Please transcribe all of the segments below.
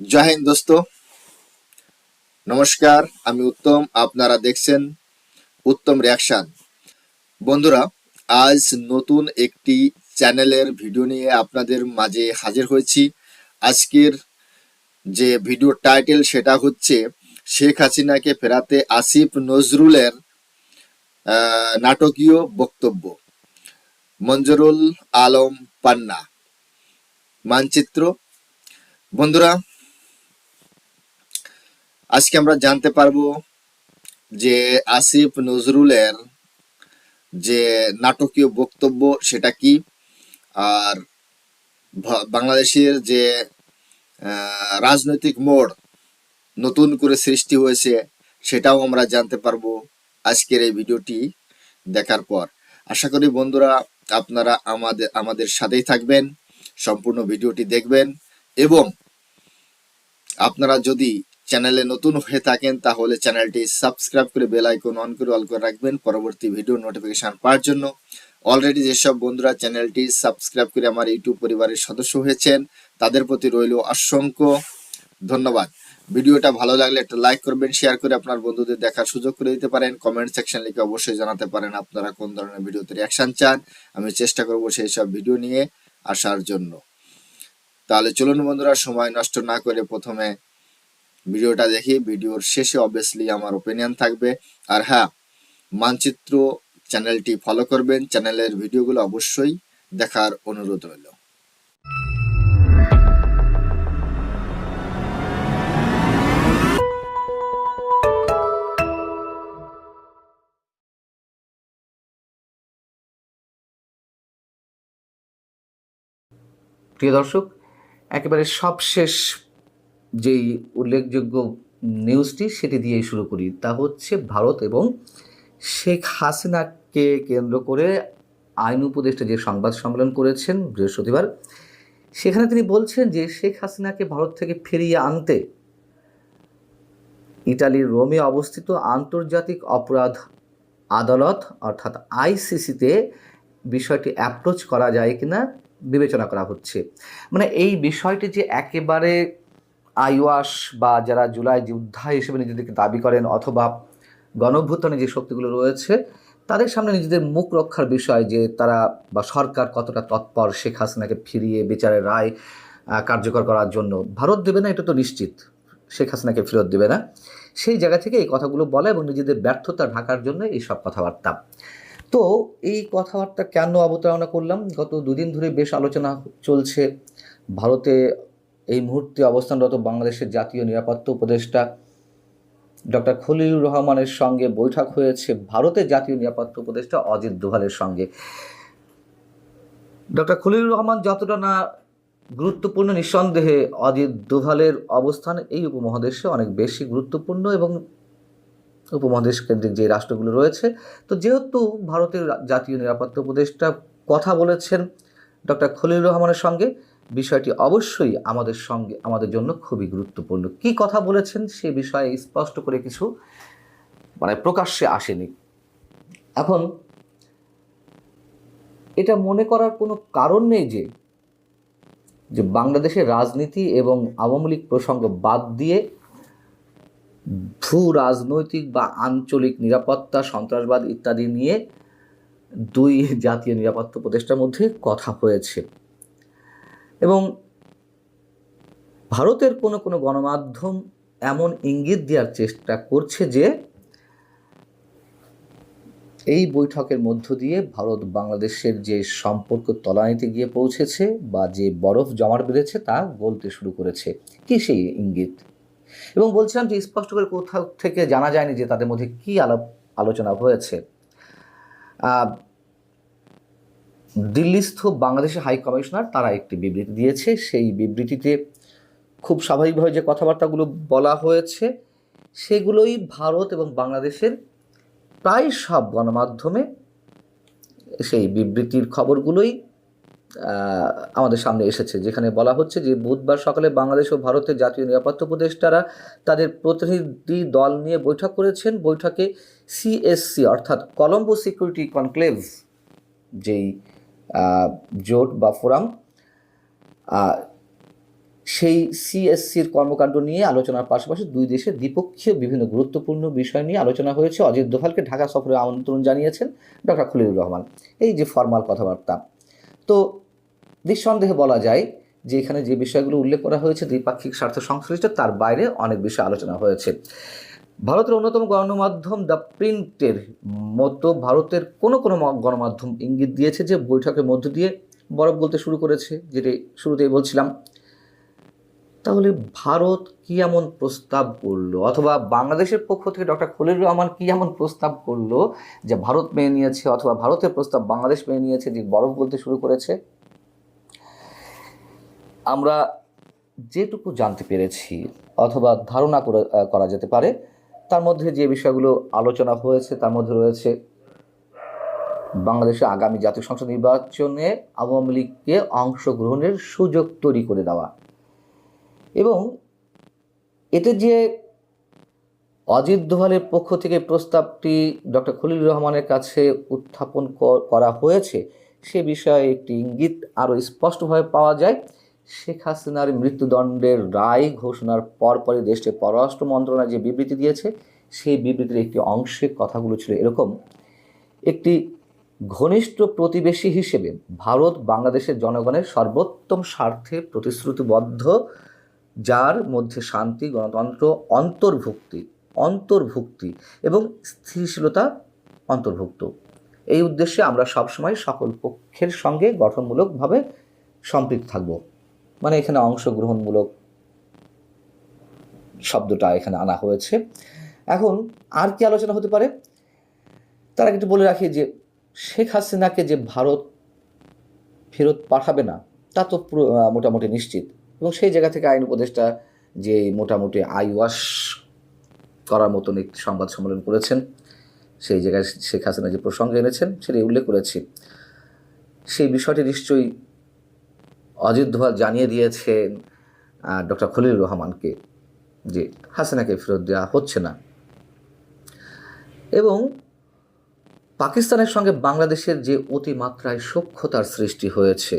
জয় হিন্দ দোস্ত। নমস্কার, আমি উত্তম, আপনারা দেখছেন উত্তম রিয়াকশন বন্ধুরা, আজ নতুন একটি চ্যানেলের ভিডিও নিয়ে আপনাদের মাঝে হাজির হয়েছি। আজকের যে ভিডিও টাইটেল সেটা হচ্ছে শেখ হাসিনাকে ফেরাতে আসিফ নজরুলের নাটকীয় বক্তব্য। মঞ্জুরুল আলম পান্না। মানচিত্র। বন্ধুরা আজকে আমরা জানতে পারব যে আসিফ নজরুলের যে নাটকীয় বক্তব্য সেটা কি? আর বাংলাদেশের যে রাজনৈতিক মোড় নতুন করে সৃষ্টি হয়েছে সেটাও আমরা জানতে পারব আজকের এই ভিডিওটি দেখার পর। আশা করি বন্ধুরা আপনারা আমাদের আমাদের সাথেই থাকবেন, সম্পূর্ণ ভিডিওটি দেখবেন এবং আপনারা যদি চ্যানেলে নতুন হয়ে থাকেন, তাহলে চ্যানেলটি সাবস্ক্রাইব করে বেল আইকন অন করে অল করে রাখবেন পরবর্তী ভিডিও নোটিফিকেশন পাওয়ার জন্য। অলরেডি যেসব বন্ধুরা চ্যানেলটি সাবস্ক্রাইব করে আমার ইউটিউব পরিবারের সদস্য হয়েছেন, তাদের প্রতি রইল অসংখ্য ধন্যবাদ। ভিডিওটা ভালো লাগলে একটা লাইক করবেন, শেয়ার করে আপনার বন্ধুদের দেখার সুযোগ করে দিতে পারেন। কমেন্ট সেকশন লিখে অবশ্যই জানাতে পারেন আপনারা কোন ধরনের ভিডিওতে রিয়াকশন চান। আমি চেষ্টা করব সেই সব ভিডিও নিয়ে আসার জন্য। তাহলে চলুন বন্ধুরা, সময় নষ্ট না করে প্রথমে ভিডিওটা দেখি, ভিডিওর শেষে অবভিয়াসলি আমার ওপিনিয়ন থাকবে। আর হ্যাঁ মানচিত্র চ্যানেলটি ফলো করবেন চ্যানেলের ভিডিওগুলো অবশ্যই দেখার অনুরোধ রইল। প্রিয় দর্শক, একেবারে সবশেষ যেই উল্লেখযোগ্য নিউজটি সেটি দিয়েই শুরু করি, তা হচ্ছে ভারত এবং শেখ হাসিনাকে কেন্দ্র করে আইন উপদেষ্টা যে সংবাদ সম্মেলন করেছেন বৃহস্পতিবার, সেখানে তিনি বলছেন যে শেখ হাসিনাকে ভারত থেকে ফিরিয়ে আনতে ইটালির রোমে অবস্থিত আন্তর্জাতিক অপরাধ আদালত, অর্থাৎ আইসিসিতে বিষয়টি অ্যাপ্রোচ করা যায় কিনা বিবেচনা করা হচ্ছে। মানে এই বিষয়টি যে একেবারে আইওয়াস বা যারা জুলাই যোদ্ধা হিসেবে নিজেদেরকে দাবি করেন অথবা গণভ্যুত্থানে যে শক্তিগুলো রয়েছে, তাদের সামনে নিজেদের মুখ রক্ষার বিষয় যে তারা বা সরকার কতটা তৎপর শেখ হাসিনাকে ফিরিয়ে বিচারের রায় কার্যকর করার জন্য। ভারত দেবে না, এটা তো নিশ্চিত। শেখ হাসিনাকে ফেরত দেবে না। সেই জায়গা থেকে এই কথাগুলো বলে এবং নিজেদের ব্যর্থতা ঢাকার জন্য এই সব কথাবার্তা। তো এই কথাবার্তা কেন অবতারণা করলাম? গত দুদিন ধরে বেশ আলোচনা চলছে। ভারতে এই মুহূর্তে অবস্থানরত বাংলাদেশের জাতীয় নিরাপত্তা উপদেষ্টা ডক্টর খলিলুর রহমানের সঙ্গে বৈঠক হয়েছে ভারতের জাতীয় নিরাপত্তা উপদেষ্টা অজিত দোভালের সঙ্গে। ডক্টর খলিলুর রহমান, যতটা না গুরুত্বপূর্ণ, নিঃসন্দেহে অজিত দোভালের অবস্থান এই উপমহাদেশে অনেক বেশি গুরুত্বপূর্ণ এবং উপমহাদেশ কেন্দ্রিক যে রাষ্ট্রগুলো রয়েছে। তো যেহেতু ভারতের জাতীয় নিরাপত্তা উপদেষ্টা কথা বলেছেন ডক্টর খলিল রহমানের সঙ্গে বিষয়টি অবশ্যই আমাদের সঙ্গে, আমাদের জন্য খুবই গুরুত্বপূর্ণ। কি কথা বলেছেন সে বিষয়ে স্পষ্ট করে কিছু মানে প্রকাশ্যে আসেনি। এখন, এটা মনে করার কোনো কারণ নেই যে যে বাংলাদেশের রাজনীতি এবং আওয়ামী লীগ প্রসঙ্গ বাদ দিয়ে ভূ রাজনৈতিক বা আঞ্চলিক নিরাপত্তা, সন্ত্রাসবাদ ইত্যাদি নিয়ে দুই জাতীয় নিরাপত্তা উপদেষ্টার মধ্যে কথা হয়েছে। এবং ভারতের কোনো কোনো গণমাধ্যম এমন ইঙ্গিত দেওয়ার চেষ্টা করছে যে এই বৈঠকের মধ্য দিয়ে ভারত বাংলাদেশের যে সম্পর্ক তলানিতে গিয়ে পৌঁছেছে বা যে বরফ জমাট বেঁধেছে তা গলতে শুরু করেছে। কি সেই ইঙ্গিত? এবং বলছিলাম যে স্পষ্ট করে কোথাও থেকে জানা যায়নি যে তাদের মধ্যে কি আলাপ আলোচনা হয়েছে দিল্লিস্থ বাংলাদেশের হাই কমিশনার তারা একটি বিবৃতি দিয়েছে। সেই বিবৃতিতে খুব স্বাভাবিকভাবে যে কথাবার্তাগুলো বলা হয়েছে, সেগুলোই ভারত এবং বাংলাদেশের প্রায় সব গণমাধ্যমে সেই বিবৃতির খবরগুলোই আমাদের সামনে এসেছে। যেখানে বলা হচ্ছে যে, বুধবার সকালে বাংলাদেশ ও ভারতের জাতীয় নিরাপত্তা উপদেষ্টারা তাদের প্রতিনিধি দল নিয়ে বৈঠক করেছেন। বৈঠকে সিএসসি অর্থাৎ কলম্বো সিকিউরিটি কনক্লেভ যেই জোট বা ফোরাম সেই সিএসসির কর্মকাণ্ড নিয়ে আলোচনার পাশাপাশি দুই দেশের দ্বিপক্ষীয় বিভিন্ন গুরুত্বপূর্ণ বিষয় নিয়ে আলোচনা হয়েছে। অজিত দোভালকে ঢাকা সফরে আমন্ত্রণ জানিয়েছেন ডক্টর খলিলুর রহমান। এই যে ফর্মাল কথাবার্তা। তো নিঃসন্দেহে বলা যায় যে এখানে যে বিষয়গুলো উল্লেখ করা হয়েছে, দ্বিপাক্ষিক স্বার্থ সংশ্লিষ্ট, তার বাইরে অনেক বিষয় আলোচনা হয়েছে। ভারতের অন্যতম গণমাধ্যম দ্য প্রিন্টের মতো ভারতের কোনো কোনো গণমাধ্যম ইঙ্গিত দিয়েছে যে বৈঠকের মধ্য দিয়ে বরফ বলতে শুরু করেছে, যেটি শুরুতেই বলছিলাম। তাহলে ভারত কি এমন প্রস্তাব করল? অথবা বাংলাদেশের পক্ষ থেকে ডক্টর খলিল রহমান কি এমন প্রস্তাব করল যে ভারত মেনে নিয়েছে, অথবা ভারতের প্রস্তাব বাংলাদেশ মেনে নিয়েছে যে বরফ বলতে শুরু করেছে? আমরা যেটুকু জানতে পেরেছি, অথবা ধারণা করা যেতে পারে তার মধ্যে যে বিষয়গুলো আলোচনা হয়েছে, তার মধ্যে রয়েছে বাংলাদেশে আগামী জাতীয় সংসদ নির্বাচনে আওয়ামী লীগকে অংশগ্রহণের সুযোগ তৈরি করে দেওয়া। এবং এতে যে অজিত দোভালের পক্ষ থেকে প্রস্তাবটি ডক্টর খলিল রহমানের কাছে উত্থাপন করা হয়েছে, সে বিষয়ে একটি ইঙ্গিত আরও স্পষ্টভাবে পাওয়া যায়। শেখ হাসিনার মৃত্যুদণ্ডের রায় ঘোষণার পরপরই দেশটির পররাষ্ট্র মন্ত্রণালয় যে বিবৃতি দিয়েছে, সেই বিবৃতির একটি অংশে কথাগুলো ছিল এরকম। একটি ঘনিষ্ঠ প্রতিবেশী হিসেবে ভারত বাংলাদেশের জনগণের সর্বোত্তম স্বার্থে প্রতিশ্রুতিবদ্ধ, যার মধ্যে শান্তি, গণতন্ত্র, অন্তর্ভুক্তি অন্তর্ভুক্তি এবং স্থিতিশীলতা অন্তর্ভুক্ত। এই উদ্দেশ্যে আমরা সবসময় সকল পক্ষের সঙ্গে গঠনমূলকভাবে সম্পৃক্ত থাকব। মানে এখানে অংশগ্রহণমূলক শব্দটা এখানে আনা হয়েছে। এখন আর কি আলোচনা হতে পারে? তার একটু বলে রাখি যে, শেখ হাসিনাকে যে ভারত ফেরত পাঠাবে না, তা তো মোটামুটি নিশ্চিত। এবং সেই জায়গা থেকে আইন উপদেষ্টা যে মোটামুটি আইওয়াশ করার মতন একটি সংবাদ সম্মেলন করেছেন, সেই জায়গায় শেখ হাসিনা যে প্রসঙ্গ এনেছেন, সেটি উল্লেখ করেছি। সেই বিষয়টি নিশ্চয়ই দোভাল জানিয়ে দিয়েছেন ডক্টর খলিল রহমানকে যে হাসিনাকে ফেরত দেওয়া হচ্ছে না। এবং পাকিস্তানের সঙ্গে বাংলাদেশের যে অতিমাত্রায় সখ্যতার সৃষ্টি হয়েছে,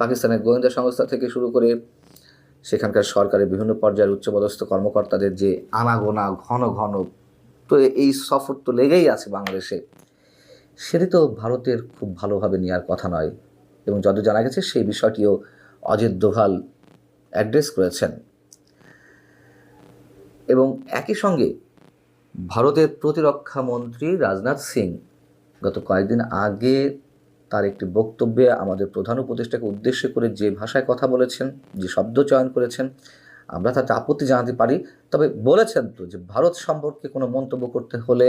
পাকিস্তানের গোয়েন্দা সংস্থা থেকে শুরু করে সেখানকার সরকারের বিভিন্ন পর্যায়ের উচ্চপদস্থ কর্মকর্তাদের যে আনাগোনা, ঘন ঘন, তো এই সফর তো লেগেই আছে বাংলাদেশে। সেটি তো ভারতের খুব ভালোভাবে নেওয়ার কথা নয়। এবং যত জানা গেছে, সেই বিষয়টিও অজিত দোভাল অ্যাড্রেস করেছেন। এবং একই সঙ্গে ভারতের প্রতিরক্ষা মন্ত্রী রাজনাথ সিং গত কয়েকদিন আগে তার একটি বক্তব্যে আমাদের প্রধান উপদেষ্টাকে উদ্দেশ্য করে যে ভাষায় কথা বলেছেন, যে শব্দ চয়ন করেছেন, আমরা তাতে আপত্তি জানাতে পারি। তবে বলেছেন তো যে ভারত সম্পর্কে কোনো মন্তব্য করতে হলে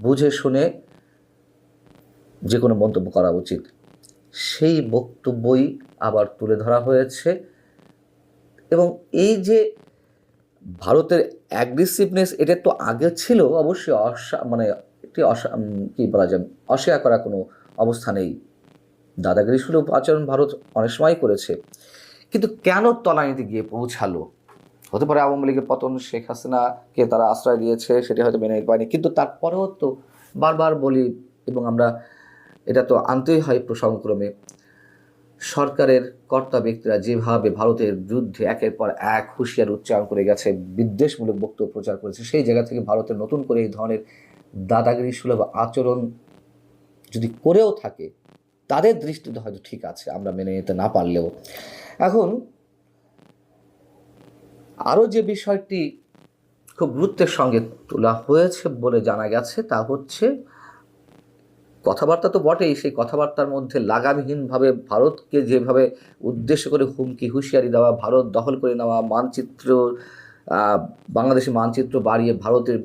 বুঝে শুনে যে কোনো মন্তব্য করা উচিত। সেই বক্তব্যই আবার তুলে ধরা হয়েছে। এবং এই যে ভারতের অ্যাগ্রেসিভনেস এটা তো আগে ছিল, অবশ্যই অসা মানে একটি অসা কি বলা যায়, অস্বীকার করা কোনো অবস্থা নেই। দাদাগিরি সুলভ আচরণ ভারত অনেক সময় করেছে। কিন্তু কেন তলানিতে গিয়ে পৌঁছালো? হতে পারে আওয়ামী লীগের পতন শেখ হাসিনাকে তারা আশ্রয় দিয়েছে, সেটি হয়তো মেনে পারেনি। কিন্তু তারপরেও তো বারবার বলি, এবং আমরা এটা তো আনতেই হয় প্রসঙ্গক্রমে। সরকারের কর্তা ব্যক্তিরা যেভাবে ভারতের বিরুদ্ধে একের পর এক হুঁশিয়ার উচ্চারণ করে গেছে, বিদ্বেষমূলক বক্তব্য প্রচার করেছে, সেই জায়গা থেকে ভারতের নতুন করে এই ধরনের দাদাগিরি সুলভ আচরণ যদি করেও থাকে, তাদের দৃষ্টিতে হয়তো ঠিক আছে, আমরা মেনে নিতে না পারলেও। এখন, আরও যে বিষয়টি খুব গুরুত্বের সঙ্গে তোলা হয়েছে বলে জানা গেছে, তা হচ্ছে কথাবার্তা তো বটেই সেই কথাবার্তার মধ্যে লাগামহীনভাবে ভারতকে যেভাবে উদ্দেশ্য করে হুমকি হুঁশিয়ারি দেওয়া ভারত দখল করে নেওয়া মানচিত্র আহ, বাংলাদেশি মানচিত্র বাড়িয়ে ভারতের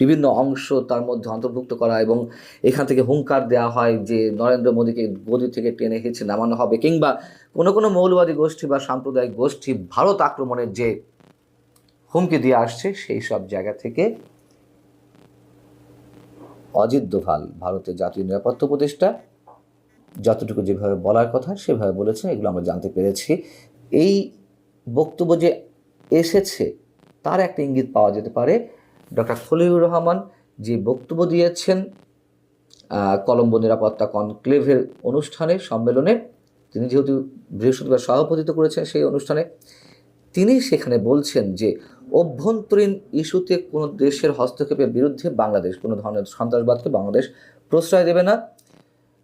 বিভিন্ন অংশ তার মধ্যে অন্তর্ভুক্ত করা এবং এখান থেকে হুঙ্কার দেওয়া হয় যে নরেন্দ্র মোদীকে গদি থেকে টেনে হেঁচে নামানো হবে কিংবা কোনো কোনো মৌলবাদী গোষ্ঠী বা সাম্প্রদায়িক গোষ্ঠী ভারত আক্রমণের যে হুমকি দিয়ে আসছে সেই সব জায়গা থেকে অজিত দোভাল, ভারতের জাতীয় নিরাপত্তা উপদেষ্টা। যতটুকু যেভাবে বলার কথা সেভাবে বলেছেন এগুলো আমরা জানতে পেরেছি। এই বক্তব্য যে এসেছে, তার একটা ইঙ্গিত পাওয়া যেতে পারে। ডক্টর খলিলুর রহমান যে বক্তব্য দিয়েছেন কলম্বো নিরাপত্তা কনক্লেভের অনুষ্ঠানে, সম্মেলনে, তিনি যেহেতু বৃহস্পতিবার সভাপতিত্ব করেছেন সেই অনুষ্ঠানে, তিনি সেখানে বলছেন যে অভ্যন্তরীণ ইস্যুতে কোনো দেশের হস্তক্ষেপের বিরুদ্ধে বাংলাদেশ, কোনো ধরনের সন্ত্রাসবাদকে বাংলাদেশ প্রশ্রয় দেবে না।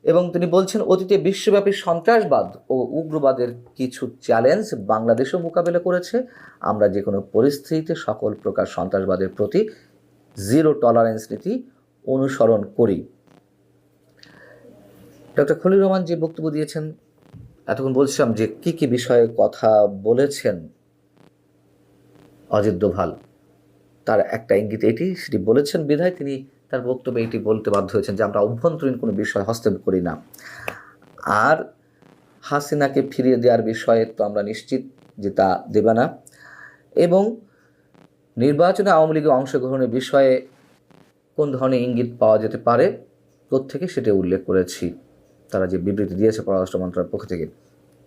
এবং তিনি বলছেন, অতীতে বিশ্বব্যাপী সন্ত্রাসবাদ ও উগ্রবাদের কিছু চ্যালেঞ্জ বাংলাদেশও মোকাবেলা করেছে। আমরা যে কোনো পরিস্থিতিতে সকল প্রকার সন্ত্রাসবাদের প্রতি জিরো টলারেন্স নীতি অনুসরণ করি। ডক্টর খলিল রহমান যে বক্তব্য দিয়েছেন, এতক্ষণ বলছিলাম যে কি কি বিষয়ে কথা বলেছেন অজিত দোভাল। তার একটা ইঙ্গিত এটি, সেটি বলেছেন বিধায় তিনি তার বক্তব্যে এটি বলতে বাধ্য হয়েছেন যে আমরা অভ্যন্তরীণ কোনো বিষয় হস্তক্ষেপ করি না। আর হাসিনাকে ফিরিয়ে দেওয়ার বিষয়ে তো আমরা নিশ্চিত যে তা দেবে না। এবং নির্বাচনে আওয়ামী লীগের অংশগ্রহণের বিষয়ে কোন ধরনের ইঙ্গিত পাওয়া যেতে পারে থেকে সেটা উল্লেখ করেছি। তারা যে বিবৃতি দিয়েছে পররাষ্ট্র মন্ত্রণালয়ের পক্ষ থেকে।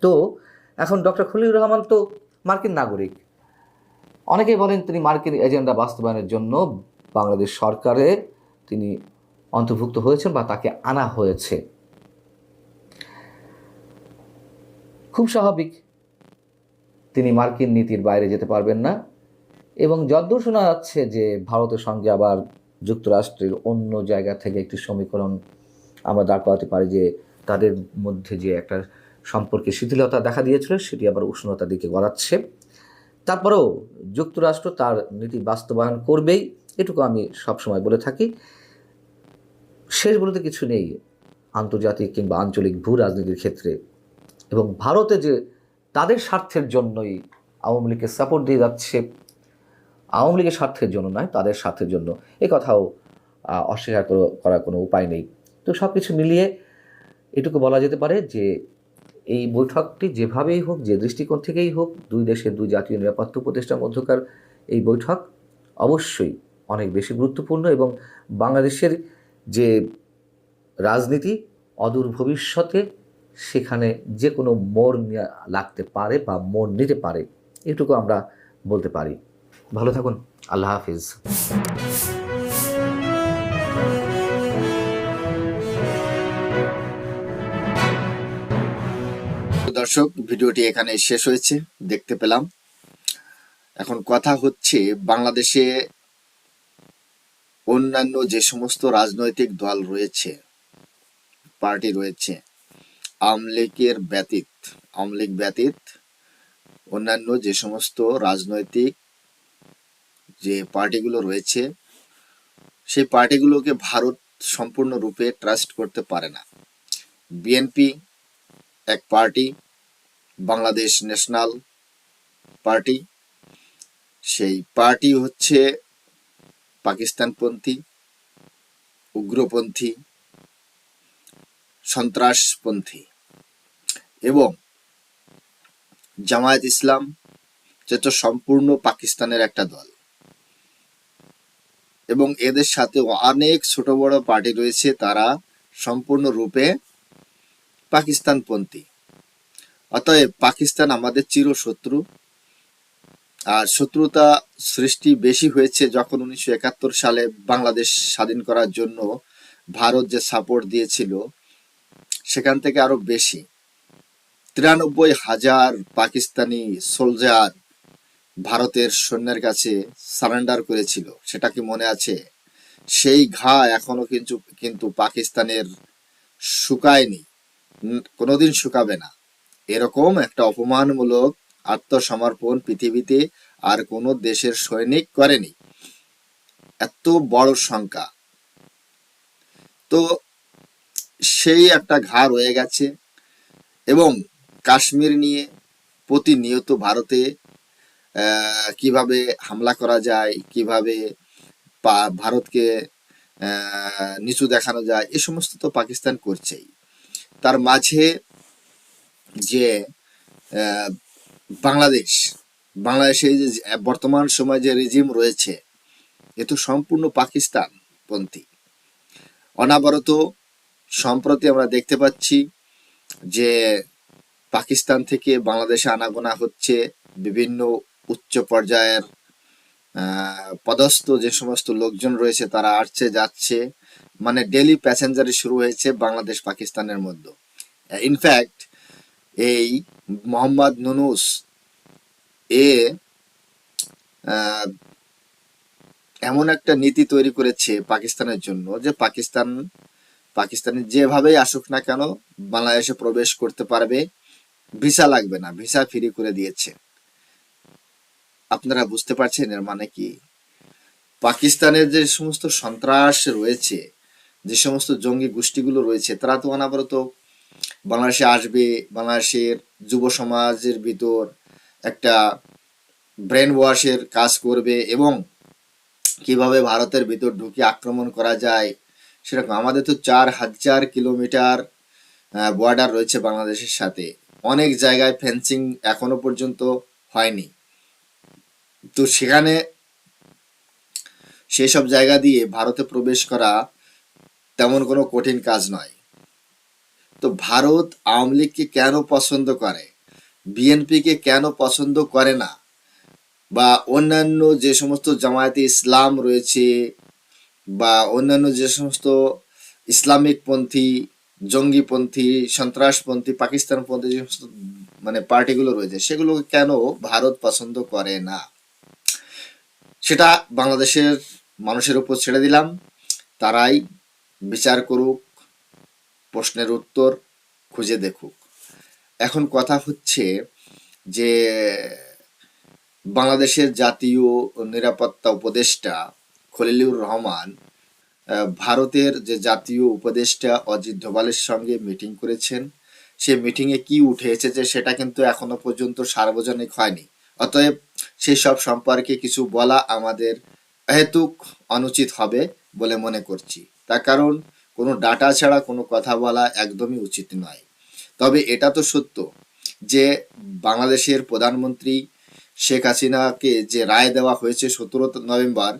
তো এখন ডক্টর খলিল রহমান তো মার্কিন নাগরিক। অনেকেই বলেন তিনি মার্কিন এজেন্ডা বাস্তবায়নের জন্য বাংলাদেশ সরকারে তিনি অন্তর্ভুক্ত হয়েছেন বা তাকে আনা হয়েছে। খুব স্বাভাবিক, তিনি মার্কিন নীতির বাইরে যেতে পারবেন না এবং যদ্দূর শোনা যাচ্ছে যে ভারতের সঙ্গে আবার যুক্তরাষ্ট্রের অন্য জায়গা থেকে একটি সমীকরণ আমরা দাঁড় করাতে পারি যে তাদের মধ্যে যে একটা সম্পর্কে শিথিলতা দেখা দিয়েছিল, সেটি আবার উষ্ণতার দিকে গড়াচ্ছে। তারপরেও যুক্তরাষ্ট্র তার নীতি বাস্তবায়ন করবেই, এটুকু আমি সবসময় বলে থাকি। শেষ বলতে কিছু নেই আন্তর্জাতিক কিংবা আঞ্চলিক ভূ রাজনীতির ক্ষেত্রে। এবং ভারতে যে তাদের স্বার্থের জন্যই আওয়ামী লীগকে সাপোর্ট দিয়ে যাচ্ছে, আওয়ামী লীগের স্বার্থের জন্য নয়, তাদের স্বার্থের জন্য, এ কথাও অস্বীকার করার কোনো উপায় নেই। তো সব কিছু মিলিয়ে এটুকু বলা যেতে পারে যে এই বৈঠকটি যেভাবেই হোক, যে দৃষ্টিকোণ থেকেই হোক, দুই দেশের, দুই জাতীয় নিরাপত্তা উপদেষ্টার মধ্যকার এই বৈঠক অবশ্যই অনেক বেশি গুরুত্বপূর্ণ এবং বাংলাদেশের যে রাজনীতি, অদূর ভবিষ্যতে সেখানে যে কোনো মোড় লাগতে পারে বা মোড় নিতে পারে, এটুকু আমরা বলতে পারি। ভালো থাকুন, আল্লাহ হাফিজ। দর্শক, ভিডিওটি এখানে শেষ হয়েছে। দেখতে পেলাম। এখন কথা হচ্ছে বাংলাদেশে অন্যান্য যে সমস্ত রাজনৈতিক দল রয়েছে, পার্টি রয়েছে, আওয়ামী লীগের ব্যতীত, আওয়ামী লীগ ব্যতীত অন্যান্য যে সমস্ত রাজনৈতিক যে পার্টিগুলো রয়েছে, সেই পার্টিগুলোকে ভারত সম্পূর্ণরূপে ট্রাস্ট করতে পারে না। বিএনপি এক পার্টি বাংলাদেশ ন্যাশনাল পার্টি। সেই পার্টি হচ্ছে পাকিস্তানপন্থী, উগ্রপন্থী, সন্ত্রাসপন্থী এবং জামায়াত ইসলাম যেটা সম্পূর্ণ পাকিস্তানের একটা দল। এবং এদের সাথে অনেক ছোট বড় পার্টি রয়েছে, তারা সম্পূর্ণরূপে পাকিস্তানপন্থী। অতএব পাকিস্তান আমাদের চিরশত্রু। আর শত্রুতা সৃষ্টি বেশি হয়েছে যখন উনিশশো একাত্তর সালে বাংলাদেশ স্বাধীন করার জন্য ভারত যে সাপোর্ট দিয়েছিল, সেখান থেকে আরও বেশি। তিরানব্বই হাজার পাকিস্তানি সোলজার ভারতের সৈন্যের কাছে সারেন্ডার করেছিল, সেটা কি মনে আছে? সেই ঘা এখনও কিন্তু কিন্তু পাকিস্তানের শুকায়নি, কোনোদিন শুকাবে না। এরকম একটা অপমানমূলক আত্মসমর্পণ পৃথিবীতে আর কোনো দেশের সৈনিক করেনি। এত বড় সংখ্যা। তো সেই একটা ঘা রয়ে গেছে এবং কাশ্মীর নিয়ে প্রতিনিয়ত ভারতে কীভাবে হামলা করা যায়, কীভাবে ভারতকে নিচু দেখানো যায়, এ সমস্ত তো পাকিস্তান করছেই। তার মাঝে যে বাংলাদেশ, বাংলাদেশে যে বর্তমান সময় যে রেজিম রয়েছে, এ তো সম্পূর্ণ পাকিস্তান পন্থী অনাবরত সম্প্রতি আমরা দেখতে পাচ্ছি যে, পাকিস্তান থেকে বাংলাদেশে আনাগোনা হচ্ছে বিভিন্ন উচ্চ পর্যায়ের পদস্থ যে সমস্ত লোকজন রয়েছে তারা আসছে, যাচ্ছে। মানে ডেলি প্যাসেঞ্জারি শুরু হয়েছে বাংলাদেশ পাকিস্তানের মধ্যে ইনফ্যাক্ট এই মোহাম্মদ নুনুস এ এমন একটা নীতি তৈরি করেছে পাকিস্তানের জন্য যে পাকিস্তান, পাকিস্তানে যেভাবেই আসুক না কেন বাংলাদেশে প্রবেশ করতে পারবে, ভিসা লাগবে না, ভিসা ফ্রি করে দিয়েছে। আপনারা বুঝতে পারছেন এর মানে কি? পাকিস্তানের যে সমস্ত সন্ত্রাস রয়েছে, যে সমস্ত জঙ্গি গোষ্ঠীগুলো রয়েছে, তারা তো অনাবরত বাংলাদেশে আসবে, বাংলাদেশের যুব সমাজের ভিতর একটা ব্রেন ওয়াশের কাজ করবে এবং কীভাবে ভারতের ভিতর ঢুকে আক্রমণ করা যায়, সেরকম। আমাদের তো চার হাজার কিলোমিটার বর্ডার রয়েছে বাংলাদেশের সাথে। অনেক জায়গায় ফেন্সিং এখনও পর্যন্ত হয়নি। তো সেখানে সেই সব জায়গা দিয়ে ভারতে প্রবেশ করা তেমন কোনো কঠিন কাজ নয়। তো ভারত আওয়ামী লীগকে কেন পছন্দ করে? বিএনপিকে কেন পছন্দ করে না? বা অন্যান্য যে সমস্ত জামায়াতে ইসলাম রয়েছে বা অন্যান্য যে সমস্ত ইসলামিক পন্থী জঙ্গিপন্থী, সন্ত্রাসপন্থী, পাকিস্তানপন্থী যে সমস্ত মানে পার্টিগুলো রয়েছে, সেগুলোকে কেন ভারত পছন্দ করে না? সেটা বাংলাদেশের মানুষের উপর ছেড়ে দিলাম। তারাই বিচার করুক প্রশ্নের উত্তর খুঁজে দেখুক। এখন কথা হচ্ছে যে বাংলাদেশের জাতীয় নিরাপত্তা উপদেষ্টা খলিলুর রহমান ভারতের যে জাতীয় উপদেষ্টা অজিত ডোভালের সঙ্গে মিটিং করেছেন। সে মিটিংয়ে কি উঠে এসেছে সেটা কিন্তু এখনও পর্যন্ত সার্বজনিক হয়নি। অতএব সেই সব সম্পর্কে কিছু বলা আমাদের হেতুক অনুচিত হবে বলে মনে করছি। তার কারণ কোনো ডাটা ছাড়া কোনো কথা বলা একদমই উচিত নয়। তবে এটা তো সত্য যে বাংলাদেশের প্রধানমন্ত্রী শেখ হাসিনাকে যে রায় দেওয়া হয়েছে সতেরো নভেম্বর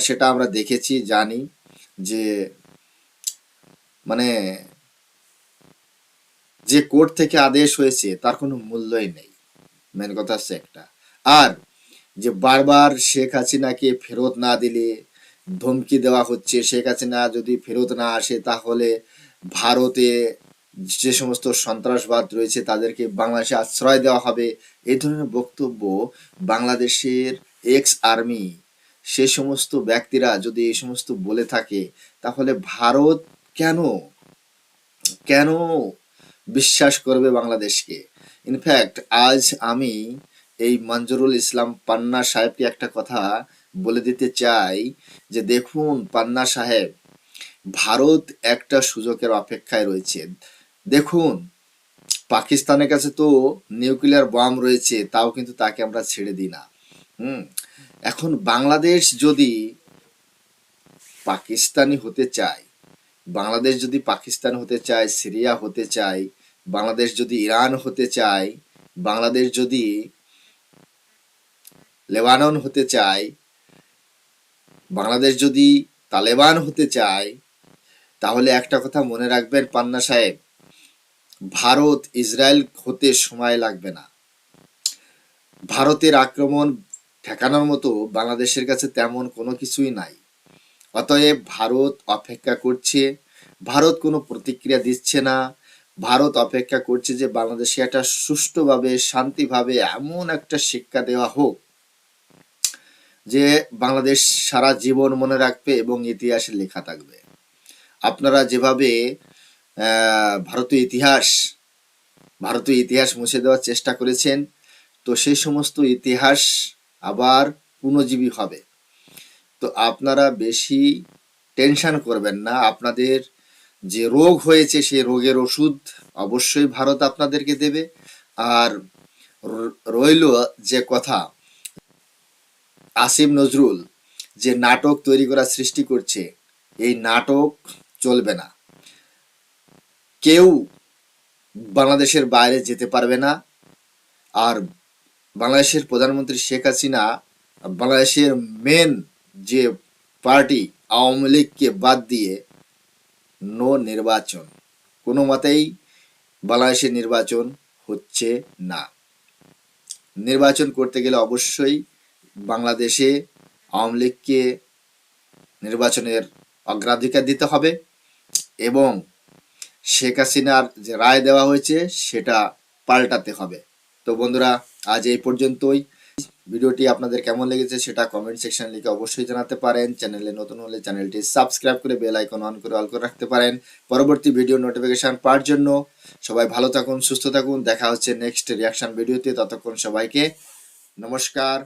সেটা আমরা দেখেছি, জানি যে মানে যে কোর্ট থেকে আদেশ হয়েছে তার কোনো মূল্যই নেই। মেন কথা হচ্ছে একটা। আর যে বারবার শেখ হাসিনাকে ফেরত না দিলে ধমকি দেওয়া হচ্ছে, শেখ হাসিনা যদি ফেরত না আসে তাহলে ভারতে যে সমস্ত সন্ত্রাসবাদ রয়েছে তাদেরকে বাংলাদেশে আশ্রয় দেওয়া হবে। এই ধরনের বক্তব্য বাংলাদেশের এক্স আর্মি সে সমস্ত ব্যক্তিরা যদি এই সমস্ত বলে থাকে, তাহলে ভারত কেন কেন বিশ্বাস করবে বাংলাদেশকে? ইনফ্যাক্ট আজ আমি এই মঞ্জুরুল ইসলাম পান্না সাহেবকে একটা কথা বলে দিতে চাই যে দেখুন পান্না সাহেব, ভারত একটা সুযোগের অপেক্ষায় রয়েছে। দেখুন, পাকিস্তানের কাছে তো নিউক্লিয়ার বম রয়েছে, তাও কিন্তু তাকে আমরা ছেড়ে দিই না। হুম, এখন বাংলাদেশ যদি পাকিস্তানি হতে চায়, বাংলাদেশ যদি পাকিস্তান হতে চায়, সিরিয়া হতে চায়, বাংলাদেশ যদি ইরান হতে চায়, বাংলাদেশ যদি লেবানন হতে চায় বাংলাদেশ যদি তালেবান হতে চায়, তাহলে একটা কথা মনে রাখবেন পান্না সাহেব, ভারত ইসরায়েল হতে সময় লাগবে না। ভারতের আক্রমণ ঠেকানোর মতো বাংলাদেশের কাছে তেমন কোনো কিছুই নাই। অতএব ভারত অপেক্ষা করছে, ভারত কোনো প্রতিক্রিয়া দিচ্ছে না। ভারত অপেক্ষা করছে যে বাংলাদেশে একটা সুষ্ঠুভাবে, শান্তিভাবে এমন একটা শিক্ষা দেওয়া হোক যে বাংলাদেশ সারা জীবন মনে রাখবে এবং ইতিহাসে লেখা থাকবে। আপনারা যেভাবে ভারতীয় ইতিহাস ভারতীয় ইতিহাস মুছে দেওয়ার চেষ্টা করেছেন, তো সেই সমস্ত ইতিহাস আবার পুনর্জীবী হবে। তো আপনারা বেশি টেনশন করবেন না, আপনাদের যে রোগ হয়েছে সেই রোগের ওষুধ অবশ্যই ভারত আপনাদেরকে দেবে। আর রইল যে কথা আসিম নজরুল যে নাটক তৈরি করা সৃষ্টি করছে, এই নাটক চলবে না। কেউ বাংলাদেশের বাইরে যেতে পারবে না। আর বাংলাদেশের প্রধানমন্ত্রী শেখ হাসিনা, বাংলাদেশের মেন যে পার্টি আওয়ামী লীগকে বাদ দিয়ে নো নির্বাচন। কোনো মতেই বাংলাদেশের নির্বাচন হচ্ছে না। নির্বাচন করতে গেলে অবশ্যই বাংলাদেশে আওয়ামী লীগকে নির্বাচনের অগ্রাধিকার দিতে হবে এবং শেখ হাসিনার যে রায় দেওয়া হয়েছে সেটা পাল্টাতে হবে। তো বন্ধুরা, আজ এই পর্যন্তই। ভিডিওটি আপনাদের কেমন লেগেছে সেটা কমেন্ট সেকশন লিখে অবশ্যই জানাতে পারেন। চ্যানেলে নতুন হলে চ্যানেলটি সাবস্ক্রাইব করে বেল আইকন অন করে অল করে রাখতে পারেন। পরবর্তী ভিডিও নোটিফিকেশন পাওয়ার জন্য সবাই ভালো থাকুন, সুস্থ থাকুন। দেখা হচ্ছে নেক্সট রিয়াকশন ভিডিওতে ততক্ষণ সবাইকে নমস্কার।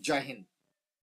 জয় হিন্দ